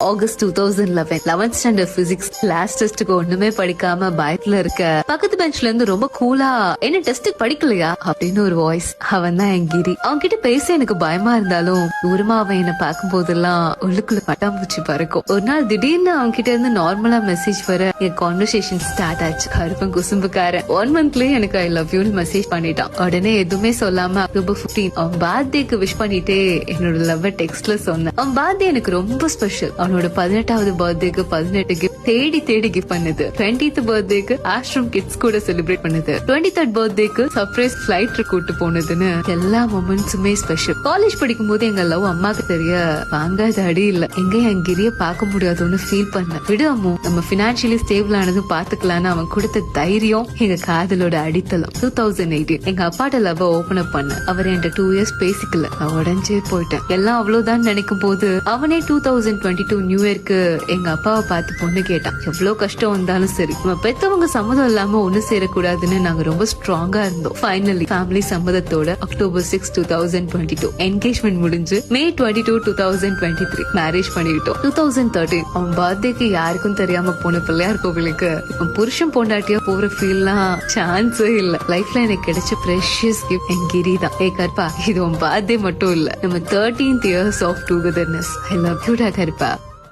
August two thousand eleven eleventh standard physics last டெஸ்ட்டுக்கு ஒண்ணுமே படிக்காம பயத்துல இருக்க. பக்கத்து பெஞ்ச்ல இருந்து ரொம்ப கூலா என்ன டெஸ்ட் படிக்கலையா? அப்படின்னு ஒரு வாய்ஸ் அவன் தான் என் கிரி. அவன் கிட்ட பேச எனக்கு பயமா இருந்தாலும் தூரமா அவன் என்ன பார்க்கும் போதெல்லாம் உள்ளுக்குள்ள பட்டாம்பூச்சி பறக்கும். ஒரு நாள் திடீர்னு அவன் கிட்ட இருந்து நார்மலா மெசேஜ் வர என் கான்வர்சேஷன் ஸ்டார்ட் ஆச்சு. கருப்பன் குசும்புக்காரன். ஒன் மந்த்லயே எனக்கு ஐ லவ் யூன்னு மெசேஜ் பண்ணிட்டான். உடனே எதுவுமே சொல்லாம அக்டோபர் 15 அவன் பர்த்டேக்கு விஷ் பண்ணிட்டே என்னோட லவ் டெக்ஸ்ட்ல சொன்னேன். அவன் பர்த்டே எனக்கு ரொம்ப ஸ்பெஷல் அவனோட பதினெட்டாவது பர்த்டேக்கு பதினெட்டு கிஃப்ட் தேடி தேடி கிஃப்ட் பண்ணுது. டுவெண்டித் பர்த்டேக்கு ஆஷ்ரம் கிட்ஸ் கூட செலிப்ரேட் பண்ணுது. டுவெண்ட்டி தேர்ட் பர்த்டேக்கு சர்ப்ரைஸ் ஃபிளைட் கூட்டு போனதுன்னு எல்லா மொமெண்ட்ஸுமே ஸ்பெஷல் காலேஜ் படிக்கும் போது எங்க லவ் அம்மாக்கு தெரிய வாங்காத அடி இல்ல. எங்க என் கிரிய பார்க்க முடியாதுன்னு ஃபீல் பண்ண. விடு அம்மு. நம்ம பினான்சியலி ஸ்டேபிள் ஆனதும் பாத்துக்கலாம்னு அவன் கொடுத்த தைரியம் எங்க காதலோட அடித்தளம். டூ தௌசண்ட் எயிட்டீன் எங்க அப்பாட்ட லவ் ஓபன் அப் பண்ண. அவர் என்கிட்ட டூ இயர்ஸ் பேசிக்கல. நான் உடஞ்சே போயிட்டேன். எல்லாம் அவ்வளவுதான் நினைக்கும் போது அவனே two thousand twenty two new இயர்க்கு எங்க அப்பாவை பார்த்து பொண்ணு கேட்டான். எவ்வளவு கஷ்டம் வந்தாலும் சரி. நம்ம பெத்தவங்க சம்மதம் இல்லாம ஒண்ணு சேரக்கூடாதுன்னு நாங்க ரொம்ப ஸ்ட்ராங்கா இருந்தோம். Finally family சம்மதத்தோட October six two thousand twenty two engagement முடிஞ்சு May twenty two two thousand twenty three marriage பண்ணிக்கிட்டோம். டூ தௌசண்ட் தேர்ட்டின் அவன் பர்த்டேக்கு யாருக்கும் தெரியாம போன பிள்ளையார் கோவிலுக்கு அவன் புருஷன் பொண்டாட்டியா போற ஃபீல்லாம் சான்ஸே இல்ல. லைஃப்ல எனக்கு கிடைச்ச ப்ரெஷியஸ் கிஃப்ட் என் கிரி தான். ஏ கருப்பா இது உன் பர்த்டே மட்டும் இல்ல. நம்ம thirteenth years of togetherness I love you டா கருப்பா.